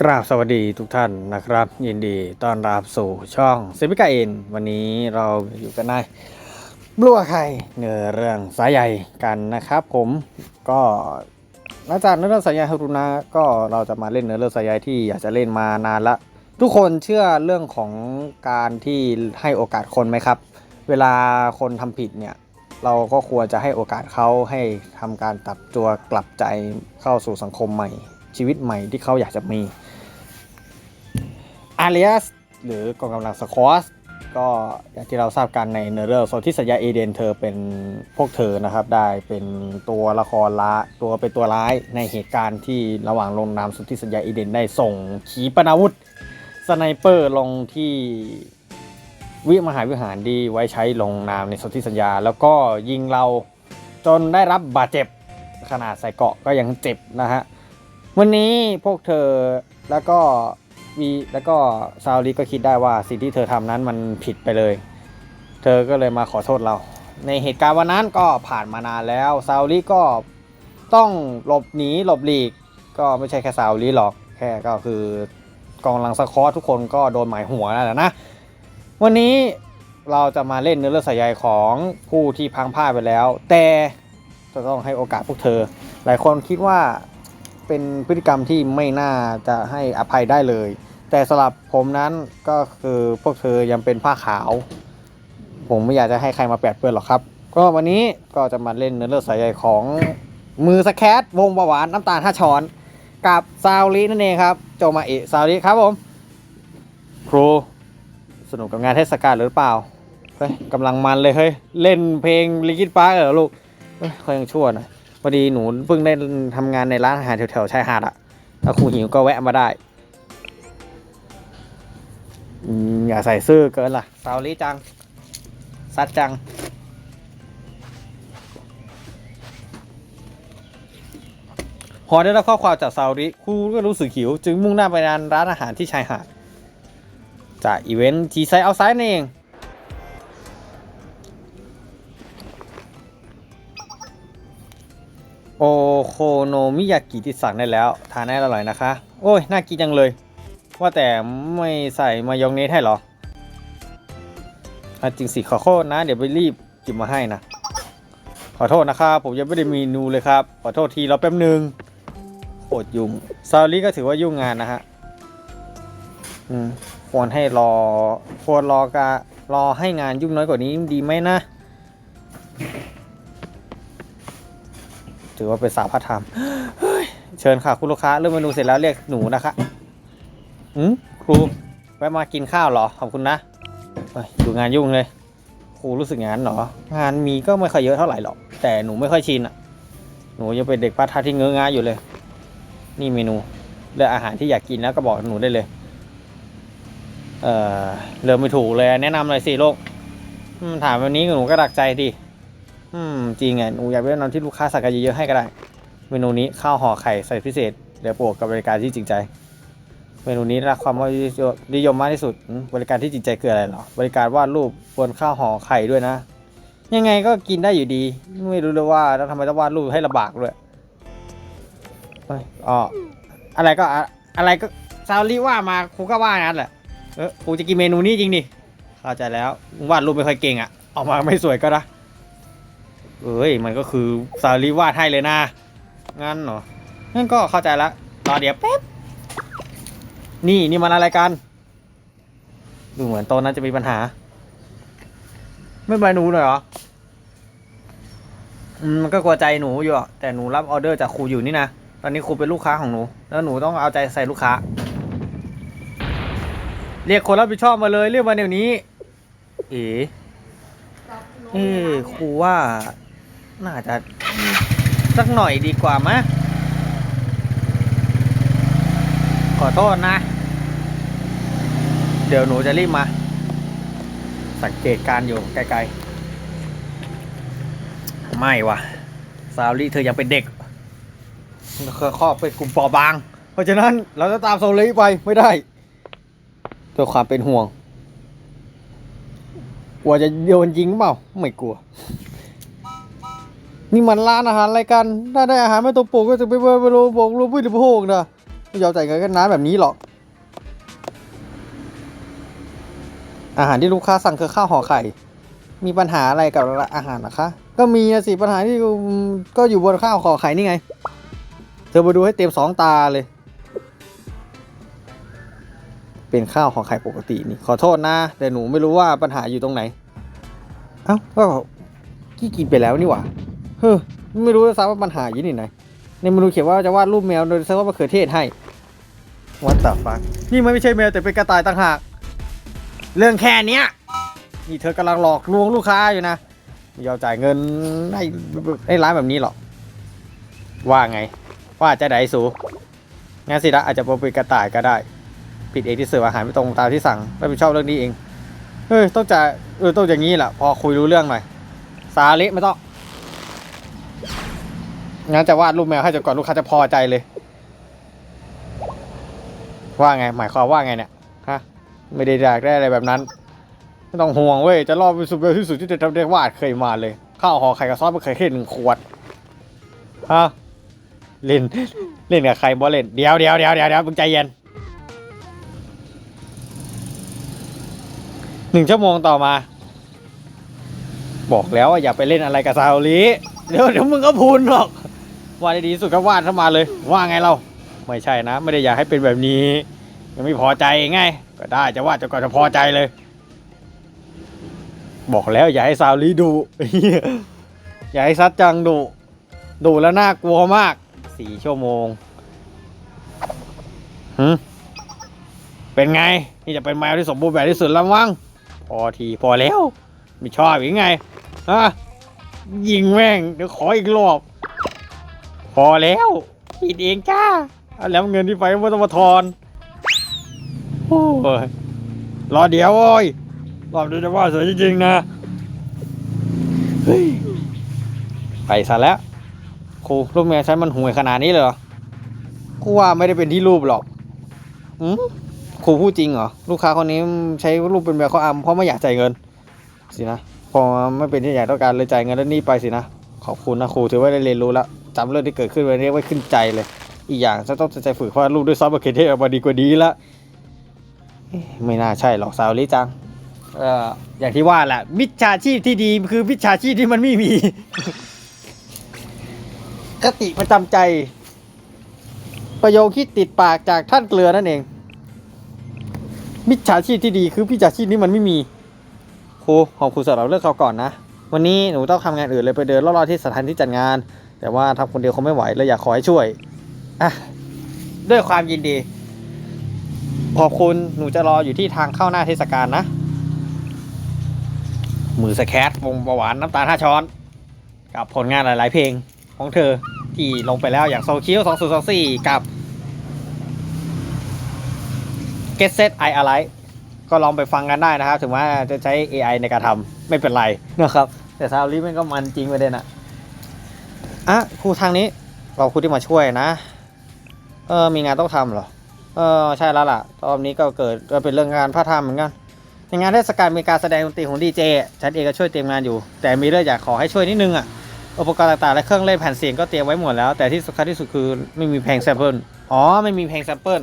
กราบสวัสดีทุกท่านนะครับ ยินดีต้อนรับสู่ช่องเซมิกาเอ็นวันนี้เราอยู่กันในบลัวไข่เนื้อเรื่องสายใหญ่กันนะครับ ผมก็หลังจากเนื้อเรื่องสายใหญ่ฮารุนะก็เราจะมาเล่นเนื้อเรื่องสายใหญ่ที่อยากจะเล่นมานานละ ทุกคนเชื่อเรื่องของการที่ให้โอกาสคนไหมครับ เวลาคนทำผิดเนี่ยเราก็ควรจะให้โอกาสเขาให้ทำการตับตัวกลับใจเข้าสู่สังคมใหม่ ชีวิตใหม่ที่เขาอยากจะมีอาริ s สหรือกองกำลังสควอสก็อย่างที่เราทราบกันในเนเรอร์โซนที่สัญญาเอเดนเธอเป็นพวกเธอนะครับ ได้เป็นตัวละครละตัวเป็นตัวร้ายในเหตุการณ์ที่ระหว่างลงนามสนธิสัญญาเอเดนได้ส่งขีปนาวุธสไนเปอร์ลงที่วิมหาวิหารดีไว้ใช้ลงนามในสนธิสัญญา แล้วก็ยิงเราจนได้รับบาดเจ็บขนาดใส่เกาะก็ยังเจ็บนะฮะ วันนี้พวกเธอแล้วก็วีแล้วก็ซาวลีก็คิดได้ว่าสิ่งที่เธอทำนั้นมันผิดไปเลย เธอก็เลยมาขอโทษเรา ในเหตุการณ์วันนั้นก็ผ่านมานานแล้วซาวลีก็ต้องหลบหนีหลบหลีก ก็ไม่ใช่แค่ซาวลีหรอกแค่ก็คือกองลังสคอทุกคนก็โดนหมายหัวแหละนะ วันนี้เราจะมาเล่นเนื้อเรื่องสายใยของผู้ที่พังพลาไปแล้ว แต่จะต้องให้โอกาสพวกเธอ หลายคนคิดว่า เป็นพฤติกรรมที่ไม่น่าจะให้อภัยได้เลย แต่สำหรับผมนั้นก็คือพวกเธอยังเป็นผ้าขาว ผมไม่อยากจะให้ใครมาแปดเปื้อนหรอกครับ ก็วันนี้ก็จะมาเล่นเนื้อเรื่องสายใยของมือสแคตวงประหวานน้ำตาลห้าช้อน กับซาวลีนั่นเองครับโจมาเอะซาวลีครับผมครูสนุกกับงานเทศกาลหรือเปล่าเฮ้ยกำลังมันเลยเฮ้ยเล่นเพลงลิกิตปาร์เหรอลูกเฮ้ยเขายังชั่วหนะ พอดีหนูเพิ่งได้ทำงานในร้านอาหารแถวๆชายหาดอะถ้าครูหิวก็แวะมาได้อืมอย่าใส่ซื่อเกินล่ะซาวลี่จัง ซัดจัง พอได้รับข้อความจากซาวริครูก็รู้สึกหิว จึงมุ่งหน้าไปร้านอาหารที่ชายหาด จากอีเวนต์ทีไซเอาไซด์นั่นเอง โอโคโนมิยากิที่สั่งได้แล้ว ทานได้อร่อยนะคะ โอ้ย น่ากินจังเลย ว่าแต่ไม่ใส่มายองเนสให้หรออจริงสิขอโทษนะ เดี๋ยวไปรีบจิบมาให้นะ ขอโทษนะครับ ผมยังไม่ได้มีนูเลยครับ ขอโทษทีเราแป๊บนึงโคตรยุ่งซาลี่ก็ถือว่ายุ่งงานนะฮะควรให้รอควรรอกะรอให้งานยุ่งน้อยกว่านี้ดีไหมนะ ถือว่าเป็นสาวพร์ทไทม์เชิญค่ะ คุณลูกค้าเริ่มเมนูเสร็จแล้วเรียกหนูนะคะอืมครูแวะมากินข้าวเหรอขอบคุณนะเฮ้ยดูงานยุ่งเลย ครูรู้สึกอย่านเหรองานมีก็ไม่ค่อยเยอะเท่าไหร่หรอกแต่หนูไม่ค่อยชินอะ หนูยังเป็นเด็กพาร์ทไทม์ที่เงื้องาอยู่เลย นี่เมนูเลือกอาหารที่อยากกินแล้วก็บอกหนูได้เลย เออเริ่มไม่ถูกเลยแนะนำหน่อยสิลูกถามวันนี้หนูก็ดักใจดิ อืมจริงไงหนูอยากไปแนะนำที่ลูกค้าสั่งกันเยอะๆให้ก็ได้ เมนูนี้ข้าวห่อไข่ใส่พิเศษเดี๋ยวบวกกับบริการที่จริงใจ เมนูนี้ได้รับความนิยมมากที่สุดบริการที่จริงใจคืออะไรหรอบริการวาดรูปบนข้าวห่อไข่ด้วยนะ ยังไงก็กินได้อยู่ดี ไม่รู้เลยว่าแล้วทำไมต้องวาดรูปให้ลำบากด้วยอ๋ออะไรก็อะอะไรก็ซาลี่ว่ามาครูก็ว่างั้นแหละเออครูจะกินเมนูนี้จริงดิเข้าใจแล้ววาดรูปไม่ค่อยเก่งอะ่ะออกมาไม่สวยก็นะ เอ้ยมันก็คือซาลีวาดให้เลยนะงั้นเหรองั้นก็เข้าใจละรอเดี๋ยวแป๊บนี่นี่มันอะไรกัน ดูเหมือนโตะนั้นจะมีปัญหา ไม่ไปหนูหน่อยเหรออืมมันก็กลัวใจหนูอยู่แต่หนูรับออเดอร์จากครูอยู่นี่นะตอนนี้ครูเป็นลูกค้าของหนู แล้วหนูต้องเอาใจใส่ลูกค้า เรียกคนรับผิดชอบมาเลยเรียกมาเดี๋ยวนี้ เอ๋เอ้ครูว่า น่าจะสักหน่อยดีกว่ามะ ขอโทษนะ เดี๋ยวหนูจะรีบมา สังเกตการอยู่ไกลๆ ไม่วะซาวลี่เธอยังเป็นเด็กเคยครอบเป็นกลุ่มปราะบาง เพราะฉะนั้นเราจะตามโซลี่ไปไม่ได้เพื่อความเป็นห่วงกลัวจะโดนยิงเปล่า ไม่กลัว นี่มันร้านอาหารอะไรกันถ้าได้อาหารไม่ตรงปกก็จะไปเบอร์ไปโบอกรู้ผู้บริโภคนะไม่ยอมจ่ายเงินกันนานแบบนี้หรอก อาหารที่ลูกค้าสั่งคือข้าวห่อไข่ มีปัญหาอะไรกับอาหารนะคะ ก็มีนะสิปัญหาที่ก็อยู่บนข้าวห่อไข่นี่ไง เธอมาดูให้เต็มสองตาเลย เป็นข้าวห่อไข่ปกตินี่ ขอโทษนะ แต่หนูไม่รู้ว่าปัญหาอยู่ตรงไหน เอ้าก็กี้กินไปแล้วนี่หว่า ฮ้อไม่รู้ด้วยซ้ำว่าปัญหาอยู่ที่ไหนในเมนูเขียนว่าจะวาดรูปแมวโดยใช้ว่ามะเขือเทศให้วัดตาฟักนี่มันไม่ใช่แมวแต่เป็นกระต่ายต่างหาก เรื่องแค่เนี้ยนี่เธอกำลังหลอกลวงลูกค้าอยู่นะไม่ยอมจ่ายเงินให้ให้ร้านแบบนี้หรอกว่าไง ว่าจะไหนสูงั้นสิละอาจจะเป็นกระต่ายก็ได้ ผิดเองที่เสิร์ฟอาหารไม่ตรงตามที่สั่งรับผิดชอบเรื่องนี้เองเฮ้ยต้องจ่ายเออต้องอย่างนี้แหละพอคุยรู้เรื่องหน่อยสาลิไม่ต้อง งั้นจะวาดรูปแมวให้จนกว่อนลูกค้าจะพอใจเลย ว่าไง หมายความว่าไงเนี่ยฮะไม่ได้อยากได้อะไรแบบนั้น ไม่ต้องห่วงเว้ยจะรอบเป็นสุดเร็วที่สุดที่จะทำได้วาดเคยมาเลย ข้าวห่อไข่กับซอสมะเขือเทศหนึ่งขวดฮะเล่นเล่นกับใครบ่เล่นเดี๋ยวเดี๋ยวเดี๋ยวเดี๋ยวเดี๋ยวมึงใจเย็นหนึ่งชั่วโมงต่อมา บอกแล้วว่าอย่าไปเล่นอะไรกับซาโอริเดี๋ยวเดี๋ยวมึงก็พูนหรอก วาดได้ดีที่สุดก็วาดเข้ามาเลย ว่าไงเราไม่ใช่นะ ไม่ได้อยากให้เป็นแบบนี้ ยังไม่พอใจไงก็ได้จะวาดจนกว่าจะพอใจเลย บอกแล้วอย่าให้ซาโอริดูอย่าให้ซัดจังดูดูแล้วน่ากลัวมากสี่ชั่วโมงหืเป็นไง นี่จะเป็นแมวที่สมบูรณ์แบบที่สุดแล้วมั้งพอทีพอแล้ว ไม่ชอบยังไงฮะยิงแม่งเดี๋ยวขออีกรอบ พอแล้วผิดเองจ้าเอาแล้วเงินที่ไปไม่ต้องมาทอนโอ้ยรอเดี๋ยวโอ้ยรอบนี้จะว่าสวยจริงๆนะเฮ้ยไปซะแล้วครูรูปแมวฉันมันห่วยขนาดนี้เลยเหรอกูว่าไม่ได้เป็นที่รูปหรอกอืมครูพูดจริงเหรอลูกค้าคนนี้ใช้รูปเป็นแบบเข้ออ้ํเพราะไม่อยากจ่ายเงิน สินะพอไม่เป็นที่อยากต้องการเลยจ่ายเงินแล้วนี่ไปสินะขอบคุณนะครูถือว่าได้เรียนรู้แล้ว จำเรื่องที่เกิดขึ้นไว้เรียกไว้ขึ้นใจเลย อีกอย่างจะต้องใจฝึกเพราะรูปด้วยซอสมะเขือเทศออกมาดีกว่านี้ละไม่น่าใช่หรอกสาวลิจังเอ่ออย่างที่ว่าแหละมิจฉาชีพที่ดีคือมิจฉาชีพที่มันไม่มีคติประจำใจ ประโยคที่ติดปากจากท่านเกลือนั่นเอง มิจฉาชีพที่ดีคือมิจฉาชีพนี้มันไม่มีครูขอบคุณสำหรับเรื่องเขาก่อนนะ วันนี้หนูต้องทำงานอื่นเลยไปเดินรอบๆที่สถานที่จัดงาน แต่ว่าทำคนเดียวคงไม่ไหวเลยอยากขอให้ช่วยอะด้วยความยินดี ขอบคุณหนูจะรออยู่ที่ทางเข้าหน้าเทศกาลนะ มือสแครวงประหวานน้ำตาลห้าช้อน กับผลงานหลาย ๆ เพลงของเธอที่ลงไปแล้วอย่างโซคิว2024กับ Get Set I Alive ก็ลองไปฟังกันได้นะครับ ถึงว่าจะใช้ AI ในการทำไม่เป็นไรนะครับ แต่ซาวลีมันก็มันจริงไปเด็นะ อะครูทางนี้ เราครูที่มาช่วยนะ เออมีงานต้องทำเหรอ เออใช่แล้วล่ะรอบนี้ก็เกิดเป็นเรื่องงานพาร์ทไทม์เหมือนกัน ในงานเทศกาลมีการแสดงดนตรีของดีเจ ฉันเองก็ช่วยเตรียมงานอยู่ แต่มีเรื่องอยากขอให้ช่วยนิดนึงอะ อุปกรณ์ต่างๆและเครื่องเล่นแผ่นเสียงก็เตรียมไว้หมดแล้ว แต่ที่สำคัญที่สุดคือไม่มีเพลงแซมเปิลอ๋อไม่มีเพลงแซมเปิล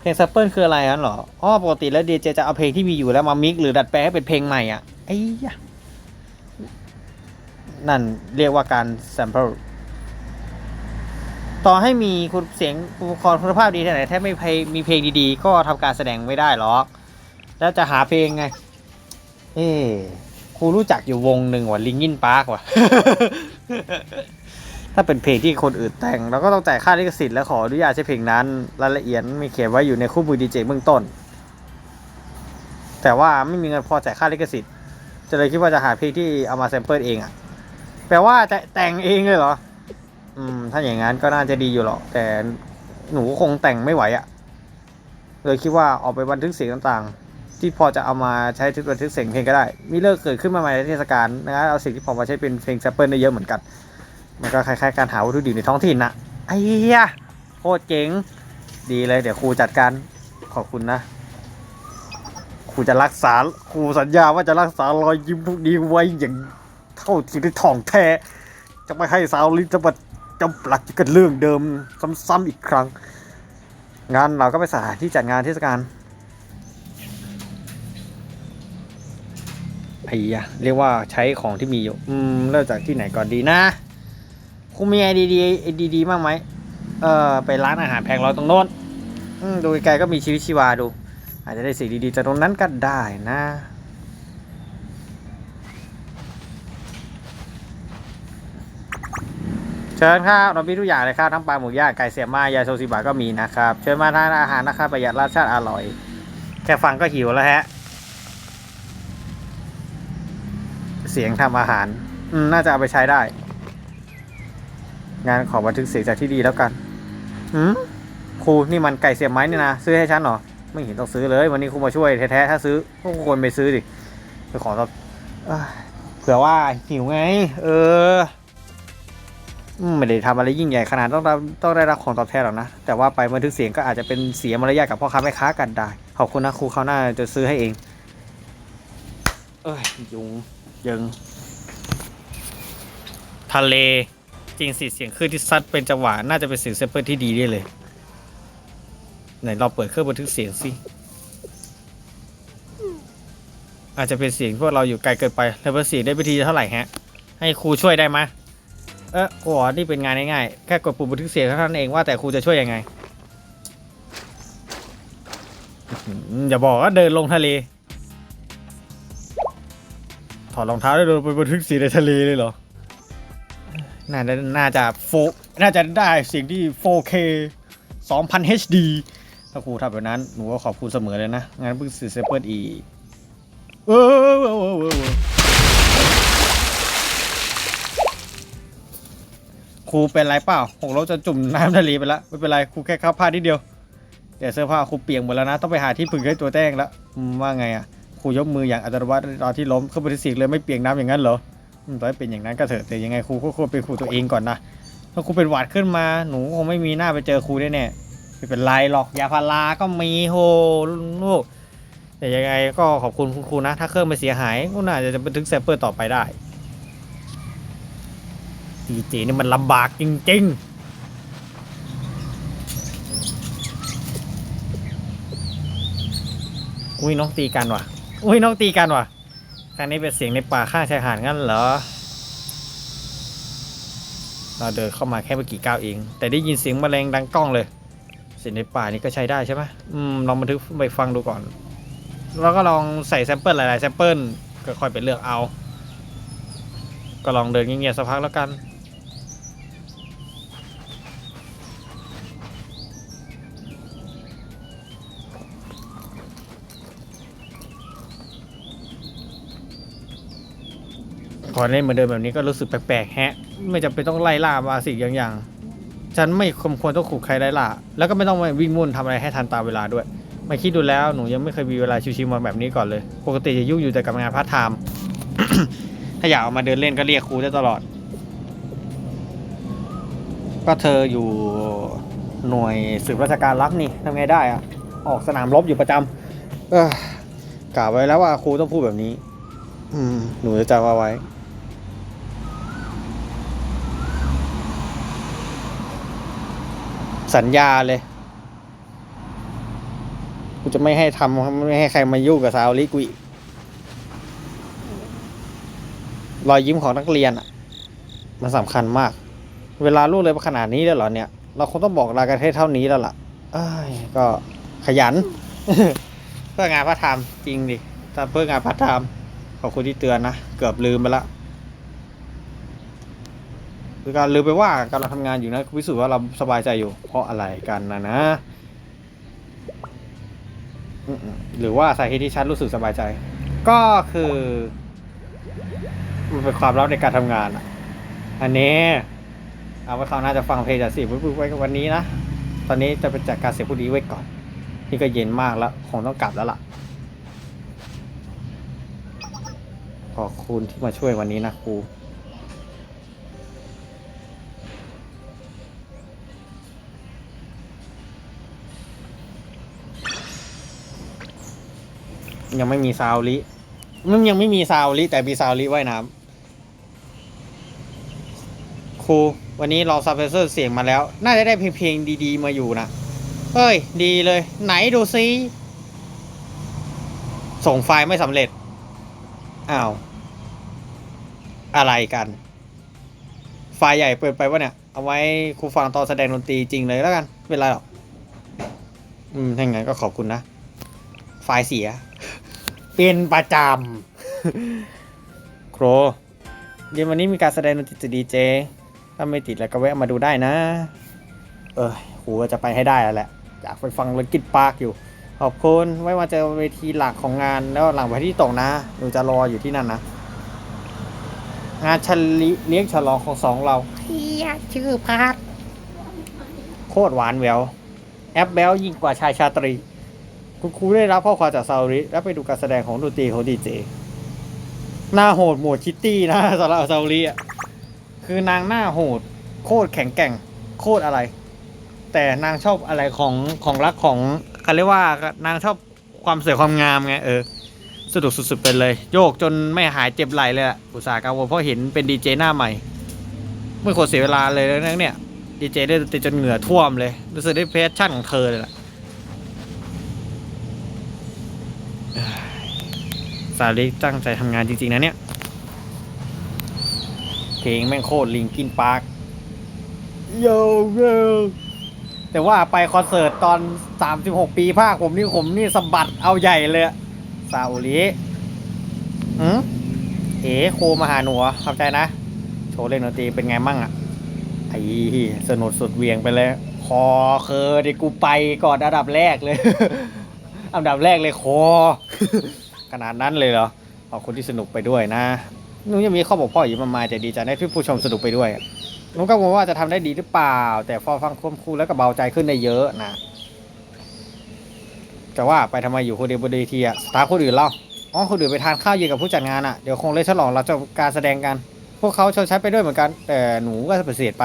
เพลงแซมเปิลคืออะไรนั้นเหรอ อ๋อปกติแล้วดีเจจะเอาเพลงที่มีอยู่แล้วมามิกซ์หรือดัดแปลงให้เป็นเพลงใหม่อะไอ้ยะ นั่นเรียกว่าการแซมเปิลต่อให้มีคุณเสียงอุปกรณ์คุณภาพดีแค่ไหนถ้าไม่เพมีเพลงดีๆ ก็ทำการแสดงไม่ได้หรอก แล้วจะหาเพลงไง เอ้ครูรู้จักอยู่วงหนึ่งว่ะลิงกินปาร์กว่ะ ถ้าเป็นเพลงที่คนอื่นแต่งเราก็ต้องจ่ายค่าลิขสิทธิ์และขออนุญาตใช้เพลงนั้นรายละเอียดมีเขียนไว้อยู่ในคู่มือดีเจเบื้องต้น แต่ว่าไม่มีเงินพอจ่ายค่าลิขสิทธิ์ จะเลยคิดว่าจะหาเพลงที่เอามาแซมเปิลเองอะ แปลว่าจะแต่งเองเลยเหรอ อืม ถ้าอย่างนั้นก็น่าจะดีอยู่หรอก แต่หนูคงแต่งไม่ไหวอะเลยคิดว่าออกไปบันทึกเสียงต่างๆ ที่พอจะเอามาใช้ทึกบันทึกเสียงเพลงก็ได้ มีเลิกเกิดขึ้นมาใหม่ในเทศกาลนะครับเอาสิ่งที่พอมาใช้เป็นเพลงแซมเปิลได้เยอะเหมือนกัน มันก็คล้ายๆการหาวัตถุดิบในท้องถิ่นนะไอ้เหี้ยโคตรเจ๋ง ดีเลย เดี๋ยวครูจัดการขอบคุณนะครูจะรักษาครูสัญญาว่าจะรักษารอยยิ้มพวกนี้ไว้อย่าง เท่าที่ได้ท่องแท้ จะไม่ให้สาวลินจะมาจำปลักกับเรื่องเดิมซ้ำๆอีกครั้งงั้นเราก็ไปสถานที่จัดงานเทศกาลไอ้ยะเรียกว่าใช้ของที่มีอยู่ อืม เริ่มจากที่ไหนก่อนดีนะ คุณมีไอดีดีดีดีมากไหม เออไปร้านอาหารแพงร้อยตรงโน้น อืม ดูไกลๆก็มีชีวิตชีวาดู อาจจะได้สิ่งดีๆจากตรงนั้นก็ได้นะ เชิญครับเรามีทุกอย่างเลยครับทั้งปลาหมูย่างไก่เสียบไม้ยาโซซิบะก็มีนะครับ เชิญมาทานอาหารนะครับประหยัดรสชาติอร่อย แค่ฟังก็หิวแล้วฮะ เสียงทำอาหารอืมน่าจะเอาไปใช้ได้ งานขอบันทึกเสียงจากที่ดีแล้วกันอืมครูนี่มันไก่เสียบไม้นี่นะซื้อให้ฉันเหรอไม่เห็นต้องซื้อเลย วันนี้ครูมาช่วยแท้ๆถ้าซื้อก็ควรไปซื้อดิไปขอตอบเอ้ยเผื่อว่าหิวไง เออ ไม่ได้ทำอะไรยิ่งใหญ่ขนาดต้องต้องได้รับของตอบแทนหรอกนะ แต่ว่าไปบันทึกเสียงก็อาจจะเป็นเสียมารยาทกับพ่อค้าแม่ค้ากันได้ ขอบคุณนะครูเขาหน้าจะซื้อให้เอง เอ้ยยุงยัง ทะเลจริงสิเสียงคลื่นที่ซัดเป็นจังหวะน่าจะเป็นเสียงเซมเปิลที่ดีได้เลย ไหนเราเปิดเครื่องบันทึกเสียงสิอาจจะเป็นเสียงพวกเราอยู่ไกลเกินไปแล้วเสียงได้วิธีเท่าไหร่ฮะ ให้ครูช่วยได้ไหม เออโอ้นี่เป็นงานง่ายๆ แค่กดปุ่มบันทึกเสียงเท่านั้นเองว่าแต่ครูจะช่วยยังไง อย่าบอกว่าเดินลงทะเล ถอดรองเท้าแล้วเดินไปบันทึกเสียงในทะเลเลยเหรอ น่าจะน่าจะโฟน่าจะได้เสียงที่ 4K 2000 HD ถ้าครูทำแบบนั้นหนูก็ขอบคุณเสมอเลยนะงั้นเพิ่งสื่อเซเปิลอีกเออ ครูเป็นไรเปล่าหกล้มจะจุ่มน้ำทะเลไปแล้วไม่เป็นไรครูแค่เข้าผ้านิดเดียวเดี๋ยวเสื้อผ้าครูเปียกหมดแล้วนะ ต้องไปหาที่พึ่งให้ตัวแต้งแล้วว่าไงอะครูยกมืออย่างอัตโนมัติตอนที่ล้มขึ้นไปที่สิกเลยไม่เปียกน้ำอย่างนั้นเหรอต่อให้เป็นอย่างนั้นก็เถอะแต่ยังไงครูก็ควรเป็นครูตัวเองก่อนนะถ้าครูเป็นหวัดขึ้นมาหนูคงไม่มีหน้าไปเจอครูแน่ๆไม่เป็นไรหรอกยาพาราก็มีโหลูกแต่ยังไงก็ขอบคุณคุณครูนะ ถ้าเครื่องไม่เสียหายก็น่าจะบันทึกแซมเปิลต่อไปได้ ดีเจนี่มันลำบากจริงๆอุ้ยน้องตีกันว่ะ อุ้ยน้องตีกันว่ะครั้งนี้เป็นเสียงในป่าข้างชายหาดงั้นเหรอ เราเดินเข้ามาแค่ไม่กี่ก้าวเอง แต่ได้ยินเสียงแมลงดังก้องเลย เสียงในป่านี่ก็ใช้ได้ใช่ไหมอืมลองบันทึกไปฟังดูก่อน แล้วก็ลองใส่แซมเปิลหลายๆแซมเปิลก็ค่อยไปเลือกเอา ก็ลองเดินเงียบๆสักพักแล้วกัน อเล่นเหมือนเดิมแบบนี้ก็รู้สึกแปลกๆแฮะ ไม่จำเป็นต้องไล่ล่ามาสิอย่างอย่าง ฉันไม่สมควรต้องขู่ใครไล่ล่า แล้วก็ไม่ต้องวิ่งมุ่นทำอะไรให้ทันตามเวลาด้วย มาคิดดูแล้วหนูยังไม่เคยมีเวลาชิวๆมาแบบนี้ก่อนเลย ปกติจะยุ่งอยู่แต่กับงานพาร์ทไทม์ถ้าอยากออกมาเดินเล่นก็เรียกครูได้ตลอด ก็เธออยู่หน่วยสืบราชการลักนี่ทำไงได้อะออกสนามรบอยู่ประจำเออกล่าวไว้แล้วว่าครูต้องพูดแบบนี้ อืม หนูจะจำเอาไว้ สัญญาเลย กูจะไม่ให้ทำไม่ให้ใครมายุ่งกับซาวลิกุอีกรอยยิ้มของนักเรียนอะ มันสำคัญมาก เวลาลูกเลยขนาดนี้แล้วเหรอเนี่ย เราคงต้องบอกลากันให้เท่านี้แล้วล่ะก็ขยัน เพื่องานพร์ทไทม์จริงดิถ้าเพื่องานพร์ทไทม์ขอบคุณที่เตือนนะ เกือบลืมไปละ คือการลืมไปว่าการเราทำงานอยู่นะพิสูจน์ว่าเราสบายใจอยู่ เพราะอะไรกันนะนะอืมๆหรือว่าสาเหตุที่ฉันรู้สึกสบายใจ ก็คือ มันเป็นความลับในการทำงานอะอันนี้ เอาไว้คราวหน้าจะฟังเพลงจากสิปุ๊บไว้วันนี้นะ ตอนนี้จะไปจัดการเสียงพวกนี้ไว้ก่อน นี่ก็เย็นมากแล้ว คงต้องกลับแล้วล่ะ ขอบคุณที่มาช่วยวันนี้นะครู ยังไม่มีซาวลิมันยังไม่มีซาวลิแต่มีซาวลิว่ายน้ำครูวันนี้เราซับเพรสเซอร์เสียงมาแล้ว น่าจะได้เพลงดีๆ มาอยู่นะเฮ้ย ดีเลย ไหนดูซิ ส่งไฟล์ไม่สำเร็จ อ้าว อะไรกัน ไฟล์ใหญ่เปิดไปวะเนี่ย เอาไว้ครูฟังตอนแสดงดนตรีจริงเลยแล้วกัน เป็นไรหรอก อืมถ้างั้นก็ขอบคุณนะ ไฟล์เสีย เป็นประจำ โครเย็นวันนี้มีการแสดงดนตรีจากดีเจ ถ้าไม่ติดแล้วก็แวะมาดูได้นะ เออครูก็จะไปให้ได้แล้วแหละ อยากไปฟังเลกิดปาร์กอยู่ ขอบคุณ ไว้มาเจอเวทีหลักของงานแล้วหลังวันที่ตกนะ หนูจะรออยู่ที่นั่นนะ งานฉลิเลี้ยงฉลองของสองเราเฮียชื่อพาร์ทโคตรหวานแหววแอปแบลยิ่งกว่าชายชาตรี คุณครูได้รับข้อความจากซาวริแล้วไปดูการแสดงของดนตรีของดีเจหน้าโหดโหมดคิตตี้นะสำหรับซาวริอะคือนางหน้าโหด โคตรแข็งแกร่ง โคตรอะไร แต่นางชอบอะไรของของรักของเขาเรียกว่านางชอบความสวยความงามไงเออสนุกสุดๆไปเลย โยกจนไม่หายเจ็บไหลเลยอะอุตส่าห์กังวลเพราะเห็นเป็นดีเจหน้าใหม่ไม่ควรเสียเวลาเลยนะเนี่ยดีเจได้ตรีจนเหงื่อท่วมเลยรู้สึกได้เพชชั่นของเธอเลยล่ะเอ้ย สาลิกตั้งใจทำงานจริง ๆ นะเนี่ย เพลงแม่งโคตรลิงกินปาร์กโยโยแต่ว่าไปคอนเสิร์ตตอน 36 ปีภาคผมนี่ผมนี่สะบัดเอาใหญ่เลยอะซาอุลีอืมเอ๋โคมาหาหนูเหรอเข้าใจนะ โชว์เล่นดนตรีเป็นไงมั่งอะไอ้สนุดสุดเหวียงไปเลย คอเคอเดี๋ยวกูไปก่อนอันดับแรกเลย อันดับแรกเลยคอ ขนาดนั้นเลยเหรอขอบคุณที่สนุกไปด้วยนะหนูยังมีข้อบกพร่องอยู่มากมายแต่ดีใจได้ที่ผู้ชมสนุกไปด้วยอะหนูก็งวลว่าจะทำได้ดีหรือเปล่า แต่พอฟังควบคู่แล้วก็เบาใจขึ้นได้เยอะนะแต่ว่าไปทำไมอยู่คนเดียวบนเวทีอะสตาร์คนอื่นเล่าอ๋อคนอื่นไปทานข้าวเย็นกับผู้จัดงานอะเดี๋ยวคงเลยฉลองเราจะการแสดงกัน พวกเขาชดใช้ไปด้วยเหมือนกัน แต่หนูก็ปฏิเสธไป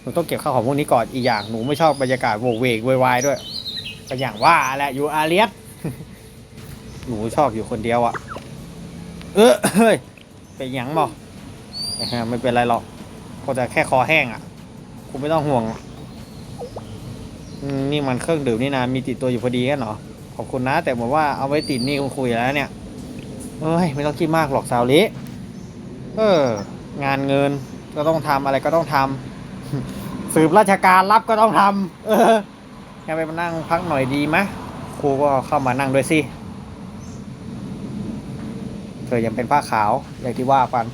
หนูต้องเก็บข้าวของพวกนี้ก่อนอีกอย่างหนูไม่ชอบบรรยากาศโวกเวกโวยวายด้วยก็อย่างว่าแหละอยู่อาเลียส หนูชอบอยู่คนเดียวอะเออเฮ้ยเป็นหยังบอกไม่เป็นไรหรอกก็จะแค่คอแห้งอะคุณไม่ต้องห่วงนี่มันเครื่องดื่มนี่นะมีติดตัวอยู่พอดีกันเหรอขอบคุณนะ แต่บอกว่าเอาไว้ติดนี่คุณคุยแล้วเนี่ยเอ้ยไม่ต้องคิดมากหรอกสาวลิเออ งานเงินก็ต้องทำอะไรก็ต้องทำสืบราชการรับก็ต้องทำเออแค่ไปมานั่งพักหน่อยดีไหมครูก็เข้ามานั่งด้วยสิ เธอยังเป็นผ้าขาวอย่างที่ว่ากัน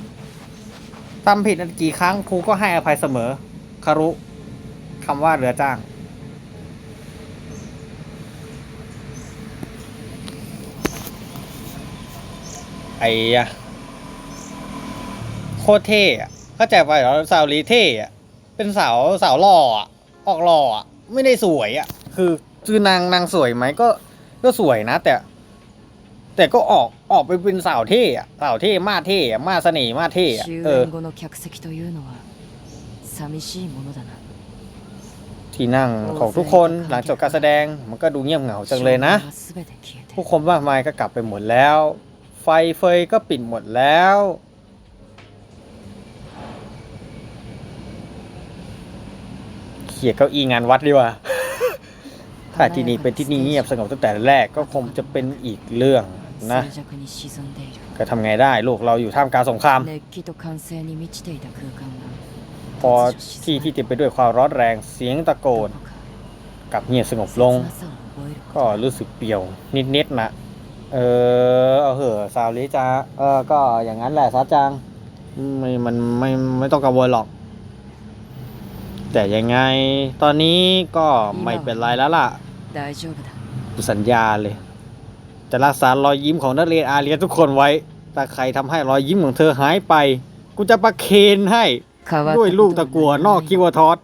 ทำผิดกี่ครั้งครูก็ให้อภัยเสมอคารุคำว่าเรือจ้าง ไอ้ะโคตรเท่อะเข้าใจไปเหรอสาวลีเท่อะเป็นสาวสาวหล่ออะออกหล่ออะไม่ได้สวยอะคือคือนางนางสวยไหมก็ก็สวยนะ แต่ แต่ก็ออก ออกไปเป็นสาวเท่สาวเท่มาเท่มาเสน่ห์มาเท่ที่นั่งของทุกคนหลังจบการแสดงมันก็ดูเงียบเหงาจังเลยนะ ผู้คนมากมายก็กลับไปหมดแล้ว ไฟเฟยก็ปิดหมดแล้วเขี่ยเก้าอี้งานวัดดีว่าถ้าที่นี่เป็นที่นี่เงียบสงบตั้งแต่แรกก็คงจะเป็นอีกเรื่อง นะก็ทำไงได้ลูกเราอยู่ท่ามกลางสงคราม พอที่ที่เต็มไปด้วยความร้อนแรงเสียงตะโกนกับเงียบสงบลง ก็รู้สึกเปลี่ยวนิดๆนะเออเอาเหอะสาวลิจ้าเออก็อย่างนั้นแหละซาจังไม่มันไม่ไม่ต้องกังวลหรอก แต่ยังไงตอนนี้ก็ไม่เป็นไรแล้วล่ะสัญญาเลย จะรักษารอยยิ้มของนักเรียนอาเรียทุกคนไว้ ถ้าใครทำให้รอยยิ้มของเธอหายไป กูจะประเคนให้ ด้วยลูกตะกัวนอกคิวทอส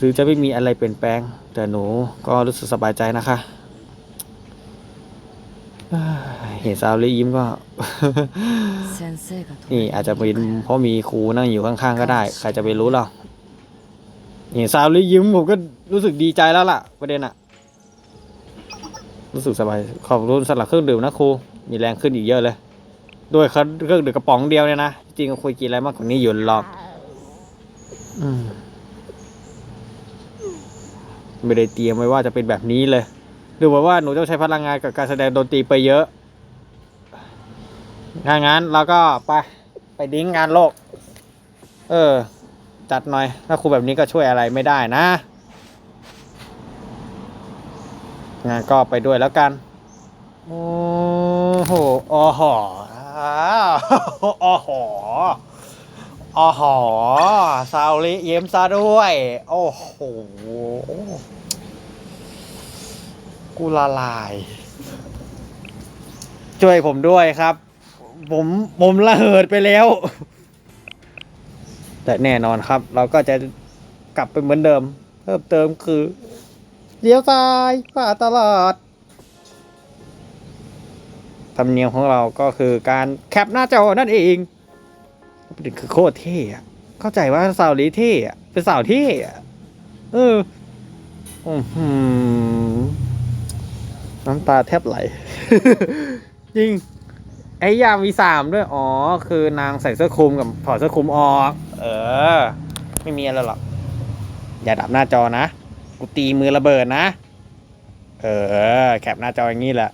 ถือจะไม่มีอะไรเปลี่ยนแปลง แต่หนูก็รู้สึกสบายใจนะคะ เห็นสาวเลยิ้มก็ นี่อาจจะเป็นเพราะมีครูนั่งอยู่ข้างๆก็ได้ ใครจะไปรู้หรอเห็นสาวเลยยิ้มผมก็รู้สึกดีใจแล้วล่ะประเด็นอะ รู้สึกสบายขอบคุณสำหรับเครื่องดื่มนะครู มีแรงขึ้นอีกเยอะเลย ด้วยเครื่องดื่มกระป๋องเดียวเนี่ยนะ จริงก็คุยกินอะไรมากกว่านี้อยู่หรอกอืมไม่ได้เตรียมไว้ว่าจะเป็นแบบนี้เลยดูเหมือนว่าหนูต้องใช้พลังงานกับการแสดงดนตรีไปเยอะ ถ้างั้นเราก็ไปไปดิ้งงานโลก เออ จัดหน่อย ถ้าครูแบบนี้ก็ช่วยอะไรไม่ได้นะ งานก็ไปด้วยแล้วกัน โอ้โหอ๋อหออ้าวอ๋อหออ๋อหอซาลิเยิ้มซะด้วย โอ้โห กูละลาย ช่วยผมด้วยครับ ผมผมระเหิดไปแล้ว แต่แน่นอนครับ เราก็จะกลับไปเหมือนเดิม เพิ่มเติมคือ เลี้ยวซ้ายผ่าตลอดธรรมเนียมของเราก็คือการแคปหน้าจอนั่นเองประเด็นคือโคตรเท่อะเข้าใจว่าสาวลีเท่อะเป็นสาวเท่อะเอออือหือน้ำตาแทบไหล จริง ไอ้ยามีสามด้วย อ๋อ คือนางใส่เสื้อคลุมกับถอดเสื้อคลุมออก เออ ไม่มีอะไรหรอก อย่าดับหน้าจอนะ กูตีมือระเบิดนะ เออ แคปหน้าจออย่างนี้แหละ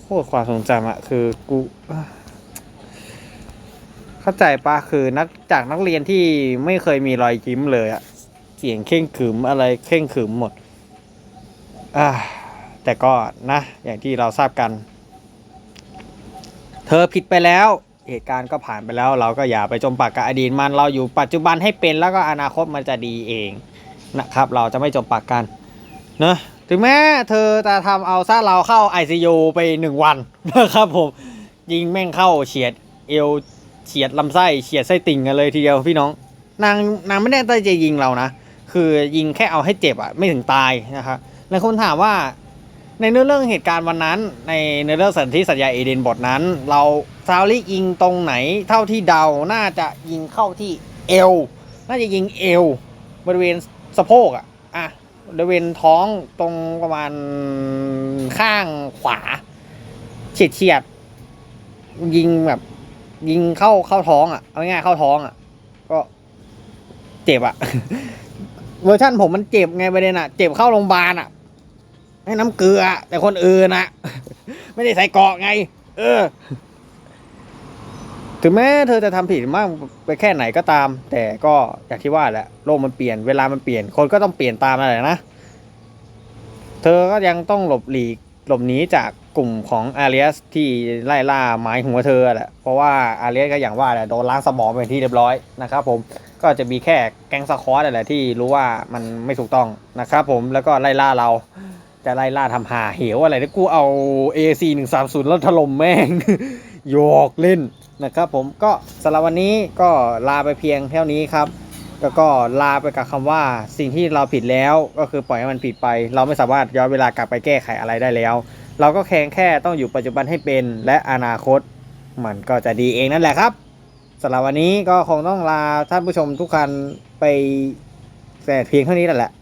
โคตรความทรงจำอะคือกูเข้าใจปะคือนักจากนักเรียนที่ไม่เคยมีรอยยิ้มเลยอะเสียงเข่งขรึมอะไรเข่งขรึมหมดอ่าแต่ก็นะ อย่างที่เราทราบกัน เธอผิดไปแล้ว เหตุการณ์ก็ผ่านไปแล้ว เราก็อย่าไปจมปากกับอดีตมันเราอยู่ปัจจุบันให้เป็นแล้วก็อนาคตมันจะดีเอง นะครับ เราจะไม่จมปากกันเนอะถึงแม้เธอจะทำเอาซะเราเข้า ICU ไปหนึ่งวันนะครับผมยิงแม่งเข้าเฉียดเอวเฉียดลำไส้เฉียดไส้ติ่งกันเลยทีเดียวพี่น้อง นางนางไม่ได้ตั้งใจยิงเรานะ คือยิงแค่เอาให้เจ็บอะไม่ถึงตายนะครับแล้วคนถามว่าในเนื้อเรื่องเหตุการณ์วันนั้น ในเนื้อเรื่องสันติสัญญาเอเดนบทนั้น เราซาวลิยิงตรงไหนเท่าที่เดาน่าจะยิงเข้าที่เอวน่าจะยิงเอวบริเวณ สะโพกอะอะบริเวณท้องตรงประมาณข้างขวาเฉียดเฉียดยิงแบบ ยิงเข้าเข้าท้องอะเอาง่ายเข้าท้องอะ ก็เจ็บอะ เวอร์ชันผมมันเจ็บไงประเด็นอะ เจ็บเข้าโรงพยาบาลอะให้น้ำเกลือ แต่คนอื่นอะ ไม่ได้ใส่เกาะไง เออ ถึงแม้เธอจะทำผิดมากไปแค่ไหนก็ตาม แต่ก็อย่างที่ว่าแหละโลกมันเปลี่ยนเวลามันเปลี่ยนคนก็ต้องเปลี่ยนตามนั่นแหละนะเธอก็ยังต้องหลบหลีกหลบหนีจากกลุ่มของอารีสที่ไล่ล่าหมายหัวเธอแหละเพราะว่าอารีสก็อย่างว่าแหละโดนล้างสมองไปนที่เรียบร้อยนะครับผมก็จะมีแค่แก๊งสควอตแหละที่รู้ว่ามันไม่ถูกต้องนะครับผมแล้วก็ไล่ล่าเราจะไล่ล่าทำหาเหวอะไรที่กูเอา AC 1 3 0แล้วถล่มแม่งหยอกเล่น นะครับผมก็สำหรับวันนี้ก็ลาไปเพียงเท่านี้ครับแล้วก็ลาไปกับคำว่าสิ่งที่เราผิดแล้วก็คือปล่อยให้มันผิดไป เราไม่สามารถย้อนเวลากลับไปแก้ไขอะไรได้แล้ว เราก็แค่แค่ต้องอยู่ปัจจุบันให้เป็น และอนาคตมันก็จะดีเองนั่นแหละครับสำหรับวันนี้ก็คงต้องลาท่านผู้ชมทุกท่านไปแต่เพียงเท่านี้แหละ